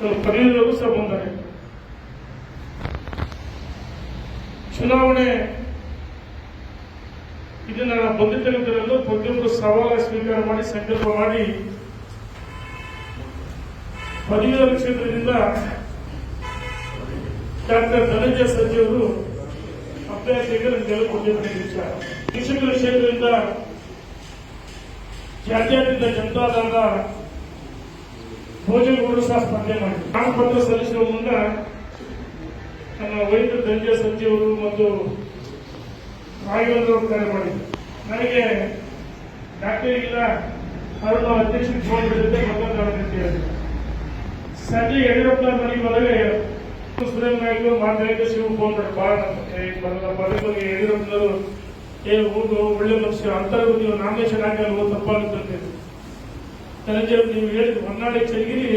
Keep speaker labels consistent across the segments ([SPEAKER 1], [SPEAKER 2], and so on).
[SPEAKER 1] ಪದವೀಧರರು ಸಹ ಬಂದರೆ. ಚುನಾವಣೆ ಇದನ್ನ ನಾವು ಬಂದಿದ್ದರಿಂದಲೂ ಪ್ರತಿಯೊಬ್ಬರು ಸವಾಲ ಸ್ವೀಕಾರ ಮಾಡಿ ಸಂಕಲ್ಪ ಮಾಡಿ ಪದವೀಧರ ಕ್ಷೇತ್ರದಿಂದ ಡಾಕ್ಟರ್ ಧನಂಜಯ ಸಜ್ಜಿ ಅವರು ಅಭ್ಯರ್ಥಿಗೆ ಗೆಲ್ಲುಕೊಂಡಿದ್ದಾರೆ ವಿಚಾರ. ಶಿಕ್ಷಕರ ಕ್ಷೇತ್ರದಿಂದ ಜಾತ್ಯಾತೀತ ಜನತಾದಳದ ಭೋಜನಗೌಡರು ಸಹ ಸ್ಪರ್ಧೆ ಮಾಡಿ ನಾಮಪತ್ರ ಸಲ್ಲಿಸುವ ಮುನ್ನ ನಮ್ಮ ವೈದ್ಯ ದಂಜೆ ಸಂಜೆಯವರು ಮತ್ತು ರಾಘವೇಂದ್ರ ಅವರು ಕರೆ ಮಾಡಿದ್ರು. ನನಗೆ ಡಾಕ್ಟರ್ ಇಲ್ಲ ಅವರು ನಾವು ಅಧ್ಯಕ್ಷರಿಗೆ ಫೋನ್ ಮಕ್ಕಳು ಅಂತ ಹೇಳಿದ್ರು ಸಂಜೆ ಯಡಿಯೂರಪ್ಪ ನನಗೆ ಹೋದರೆ ಸುರೇಂದ್ರ ನಾಯ್ಕ ಮಾತಾಡಿದ ಶಿವ ಫೋನ್ ಮಾಡಿ ಬಹಳ ಬಗ್ಗೆ ಯಡಿಯೂರಪ್ಪನವರು, ಏ ಹೋಗು ಒಳ್ಳೆ ಮನುಷ್ಯ ಅಂತರ ನೀವು ನಾಮಿನೇಷನ್ ಆಗಲ್ಲ ತಪ್ಪಾಗುತ್ತೆ ಧನಂಜಯ ನೀವು ಹೇಳಿದ್ರು ಹೊನ್ನಾಳಿ ಚಳಿಗಿರಿ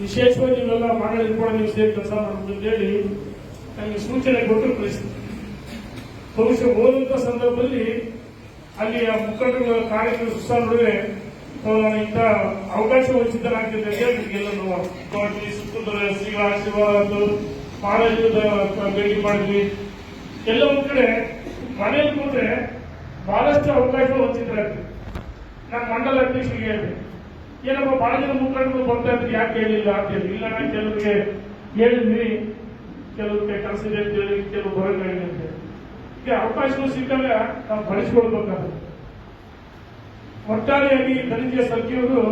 [SPEAKER 1] ವಿಶೇಷವಾಗಿ ನೀವೆಲ್ಲ ಮಾಡಿ ಇಟ್ಕೊಂಡು ನೀವು ಸೇರಿ ಕೆಲಸ ಮಾಡಬೇಕು ಅಂತ ಹೇಳಿ ನನಗೆ ಸೂಚನೆ ಕೊಟ್ಟು ಕಳಿಸಿದ್ರು ಬಹುಶಃ ಹೋದಂತ ಸಂದರ್ಭದಲ್ಲಿ ಅಲ್ಲಿ ಆ ಮುಖಂಡರುಗಳ ಕಾರ್ಯಕ್ರಮ ಸುಸ್ತಾ ಅವ್ರು ಇಂಥ ಅವಕಾಶ ವಂಚಿತನಾಗ್ತಿದ್ದೆ ಅಂತ ಹೇಳಿ ನೋವು ಸುತ್ತಮುತ್ತಲ ಶಿವ ಶಿವಾಲಯದ್ದು ಮಹಾರಾಜದ ಭೇಟಿ ಮಾಡಿದ್ವಿ. ಎಲ್ಲ ಒಂದ್ ಕಡೆ ಮನೆಯಲ್ಲಿ ಕೂತ್ರೆ ಬಹಳಷ್ಟು ಅವಕಾಶ ವಂಚಿತರಾಗ್ತದೆ ನಾನು ಮಂಡಲ ಅಧ್ಯಕ್ಷರಿಗೆ ಹೇಳಿದೆ ಏನಪ್ಪ ಬಹಳ ಜನ ಮುಖಂಡರು ಬರ್ತಾ ಇದ್ರು ಯಾಕೆ ಹೇಳಿಲ್ಲ ಅಂತ ಹೇಳಿ. ಇಲ್ಲ, ನಾನು ಕೆಲವರಿಗೆ ಹೇಳಿದ್ವಿ ಕೆಲವ್ರಿಗೆ ಕೆಲಸ ಅಂತ ಹೇಳಿ, ಕೆಲವು ಬರೋಕ್ಕಾಗಿದೆ ಅಂತ ಈಗ ಅವಕಾಶಗಳು ಸಿಕ್ಕಾಗ ನಾವು ಬಳಸ್ಕೊಳ್ಬೇಕಾಗುತ್ತೆ ಒಟ್ಟಾರೆಯಾಗಿ ಧನಂಜಯ ಸರ್ಕಿಯವರು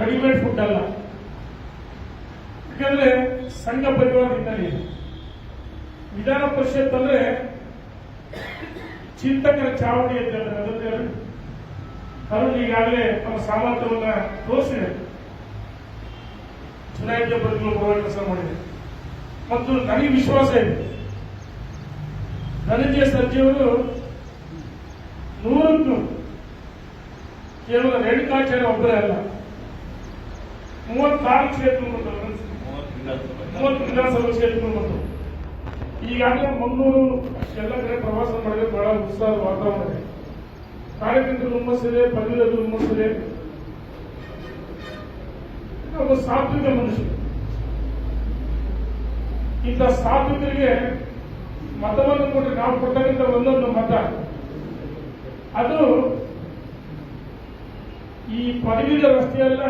[SPEAKER 1] ರೆಡಿಮೇಡ್ ಫುಡ್ ಅಲ್ಲ. ಯಾಕಂದ್ರೆ ಸಂಘ ಪರಿವಾರ ಹಿನ್ನೆಲೆ ವಿಧಾನ ಪರಿಷತ್ ಅಂದ್ರೆ ಚಿಂತಕರ ಚಾವಣಿ ಅಂತ ಹೇಳ್ತಾರೆ. ಅರುಣ್ ಈಗಾಗಲೇ ತಮ್ಮ ಸಾಮರ್ಥ್ಯವನ್ನ ತೋರಿಸಿದೆ. ಚುನಾಯಿತ ಪ್ರತಿಗಳು ಬರುವ ಕೆಲಸ ಮಾಡಿದೆ. ಮತ್ತು ನನಗೆ ವಿಶ್ವಾಸ ಇದೆ. ಧನಂಜಯ ಸರ್ಜಿಯವರು ನೂರಕ್ಕೂ ಕೇವಲ ರೇಣುಕಾಚಾರ್ಯ ಒಬ್ಬರೇ ಅಲ್ಲ. ಮೂವತ್ತಾರು ಕ್ಷೇತ್ರ ಮೂವತ್ತು ವಿಧಾನಸಭಾ ಕ್ಷೇತ್ರಗಳು ಬಂತು ಈಗಾಗಲೇ ಮುನ್ನೂರು ಎಲ್ಲ ಕಡೆ ಪ್ರವಾಸ ಮಾಡಿದ್ರೆ ಬಹಳ ಉತ್ಸಾಹದ ವಾತಾವರಣ ಇದೆ. ಕಾರ್ಯಕರ್ತರು ಹುಮ್ಮಸ್ಸಿದೆ ಪದವೀಧರರು ಹುಮ್ಮಸ್ಸಿದೆ ಒಬ್ಬ ಸಾತ್ವಿಕ ಮನುಷ್ಯ. ಇಂಥ ಸಾತ್ವಿಕರಿಗೆ ಮತವನ್ನು ಕೊಟ್ಟರೆ ನಾವು ಕೊಟ್ಟಂತ ಒಂದೊಂದು ಮತ. ಅದು ಈ ಪದವಿದ ವ್ಯವಸ್ಥೆಯಲ್ಲ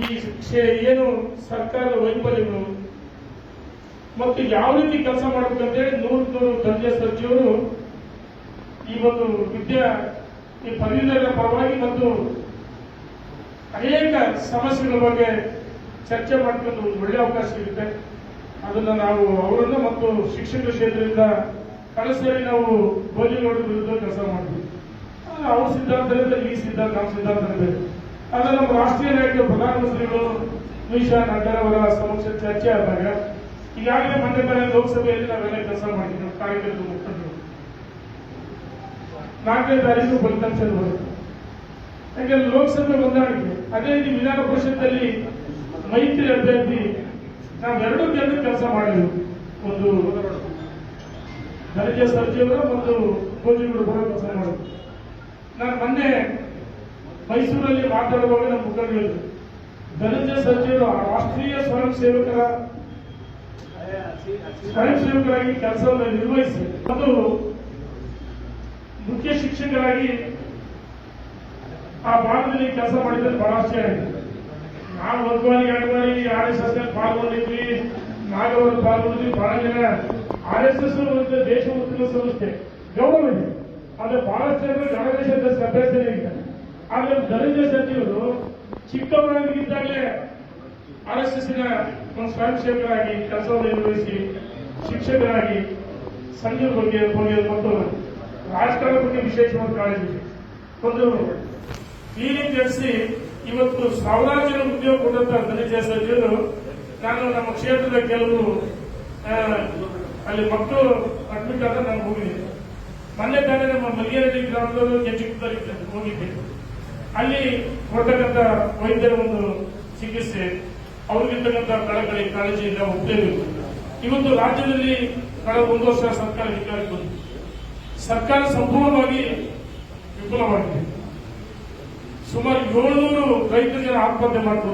[SPEAKER 1] ಈ ಶಿಕ್ಷೆ ಏನು ಸರ್ಕಾರದ ವೈಫಲ್ಯಗಳು. ಮತ್ತು ಯಾವ ರೀತಿ ಕೆಲಸ ಮಾಡಬೇಕಂತೇಳಿ ನೂರು ನೂರು ಧನಂಜಯ ಸರ್ಜಿಯವರು ಈ ಒಂದು ವಿದ್ಯೆ ಈ ಪದವೀಧರರ ಪರವಾಗಿ ಮತ್ತು ಅನೇಕ ಸಮಸ್ಯೆಗಳ ಬಗ್ಗೆ ಚರ್ಚೆ ಮಾಡ್ಕೊಂಡು ಒಂದು ಒಳ್ಳೆ ಅವಕಾಶ ಸಿಗುತ್ತೆ. ಅದನ್ನು ನಾವು ಅವರನ್ನ ಮತ್ತು ಶಿಕ್ಷಣ ಕ್ಷೇತ್ರದಿಂದ ಕಳಿಸಲಿ ನಾವು ಭೋಜನಗೌಡರ ವಿರುದ್ಧ ಕೆಲಸ ಮಾಡ್ತೀವಿ. ಅವ್ರ ಸಿದ್ಧಾಂತದಿಂದ ಈ ಸಿದ್ಧಾಂತ, ನಮ್ಮ ಸಿದ್ಧಾಂತ ಬೇರೆ. ಆದರೆ ನಮ್ಮ ರಾಷ್ಟ್ರೀಯ ನಾಯಕರು ಪ್ರಧಾನಮಂತ್ರಿಗಳು ನಡ್ಡಾ ಅವರ ಸಮಕ್ಷ ಚರ್ಚೆ ಆದಾಗ ಈಗಾಗಲೇ ಮಂಡ್ಯ ಲೋಕಸಭೆಯಲ್ಲಿ ನಾವೆಲ್ಲ ಕೆಲಸ ಮಾಡಿದ್ದೀವಿ ಕಾರ್ಯಕರ್ತರು ಮುಖಂಡರು ನಾಲ್ಕನೇ ತಾರೀಕು ಫಲಿತಾಂಶ ಬರುತ್ತೆ. ಯಾಕಂದ್ರೆ ಲೋಕಸಭೆ ಹೊಂದಾಣಿಕೆ ಅದೇ ರೀತಿ ವಿಧಾನ ಪರಿಷತ್ತಲ್ಲಿ ಮೈತ್ರಿ ಅಭ್ಯರ್ಥಿ, ನಾವೆರಡು ಜನರು ಕೆಲಸ ಮಾಡಿದ್ವಿ. ಒಂದು ಧನಂಜಯ ಸರ್ಜಿಯವರ ಮತ್ತು ಭೋಜಿಗಳು ಬರೋ ಕೆಲಸ ಮಾಡಿದ್ರು ನಾನು ಮೊನ್ನೆ ಮೈಸೂರಲ್ಲಿ ಮಾತಾಡುವಾಗ ನಮ್ಮ ಮುಖಂಡರು ಧನಂಜಯ ಸರ್ಜಿಯವರು ರಾಷ್ಟ್ರೀಯ ಸ್ವಯಂ ಸೇವಕರ ಸ್ವಯಂ ಸೇವಕರಾಗಿ ಕೆಲಸವನ್ನು ನಿರ್ವಹಿಸಿ, ಅದು ಮುಖ್ಯ ಶಿಕ್ಷಕರಾಗಿ ಆ ಭಾಗದಲ್ಲಿ ಕೆಲಸ ಮಾಡಿದ್ರೆ ಬಹಳ ಆಶ್ಚರ್ಯ ನಾನು ಒಂದು ಬಾರಿ ಎರಡು ಬಾರಿ ಆರ್ ಎಸ್ ಎಸ್ ಪಾಲ್ಗೊಂಡಿದ್ವಿ. ನಾಗವರು ಪಾಲ್ಗೊಂಡಿದ್ವಿ. ಬಹಳ ಜನ ಆರ್ ಎಸ್ ಎಸ್ ದೇಶ ಉತ್ತಮ ಸಂಸ್ಥೆ ಗೌರವ ಇದೆ. ಆದ್ರೆ ಬಹಳಷ್ಟು ಜನರು ಗಣದೇಶದ ಸದಸ್ಯರೇ ಇದ್ದಾರೆ ಆದ್ರೆ ಧನಂಜಯ ಸಚಿವರು ಚಿಕ್ಕವರಾಗಿದ್ದಾಗಲೇ ಆರ್ ಎಸ್ ಎಸ್ನ ಒಂದು ಸ್ವಯಂ ಸೇವಕರಾಗಿ ಕೆಲಸವನ್ನು ನಿರ್ವಹಿಸಿ ಶಿಕ್ಷಕರಾಗಿ ಸಂಘದ ಬಗ್ಗೆ ಬಗ್ಗೆ ಮತ್ತು ರಾಜಕಾರಣ ಬಗ್ಗೆ ವಿಶೇಷವಾದ ಕಾಳಜಿ. ಒಂದು ರೀತಿ ನಡೆಸಿ ಇವತ್ತು ಸಾವಿರಾರು ಉದ್ಯೋಗ ಕೊಟ್ಟಂತಹ ಧನಂಜಯ ಸಚಿವರು ನಾನು ನಮ್ಮ ಕ್ಷೇತ್ರದ ಕೆಲವು ಅಲ್ಲಿ ಮಕ್ಕಳು ಅಡ್ಮಿಟ್ ಆದ ನಾನು ಹೋಗಿದ್ದೆ ಮೊನ್ನೆ ತಾನೇ ನಮ್ಮ ಮಲ್ಲಿಗೆರೆಡ್ಡಿ ಗ್ರಾಮದಲ್ಲಿ ಕೆಂಚಿಕ್ಕದಲ್ಲಿ ಹೋಗಿದ್ದೆ ಅಲ್ಲಿ ಕೊಡ್ತಕ್ಕಂಥ ವೈದ್ಯರ ಒಂದು ಚಿಕಿತ್ಸೆ ಅವ್ರಿಗಿರ್ತಕ್ಕಂಥ ಕಳಕಳಿ ಉಪಯೋಗ ಇಲ್ಲ. ಇವತ್ತು ರಾಜ್ಯದಲ್ಲಿ ಕಳೆದ ಒಂದು ವರ್ಷ ಸರ್ಕಾರ ಅಧಿಕಾರಕ್ಕೆ ಬಂತು ಸರ್ಕಾರ ಸಂಪೂರ್ಣವಾಗಿ ವಿಫಲವಾಗಿದೆ. ಸುಮಾರು ಏಳ್ನೂರು ರೈತರಿಗೆ ಆತ್ಮಹತ್ಯೆ ಮಾಡ್ಬೋದು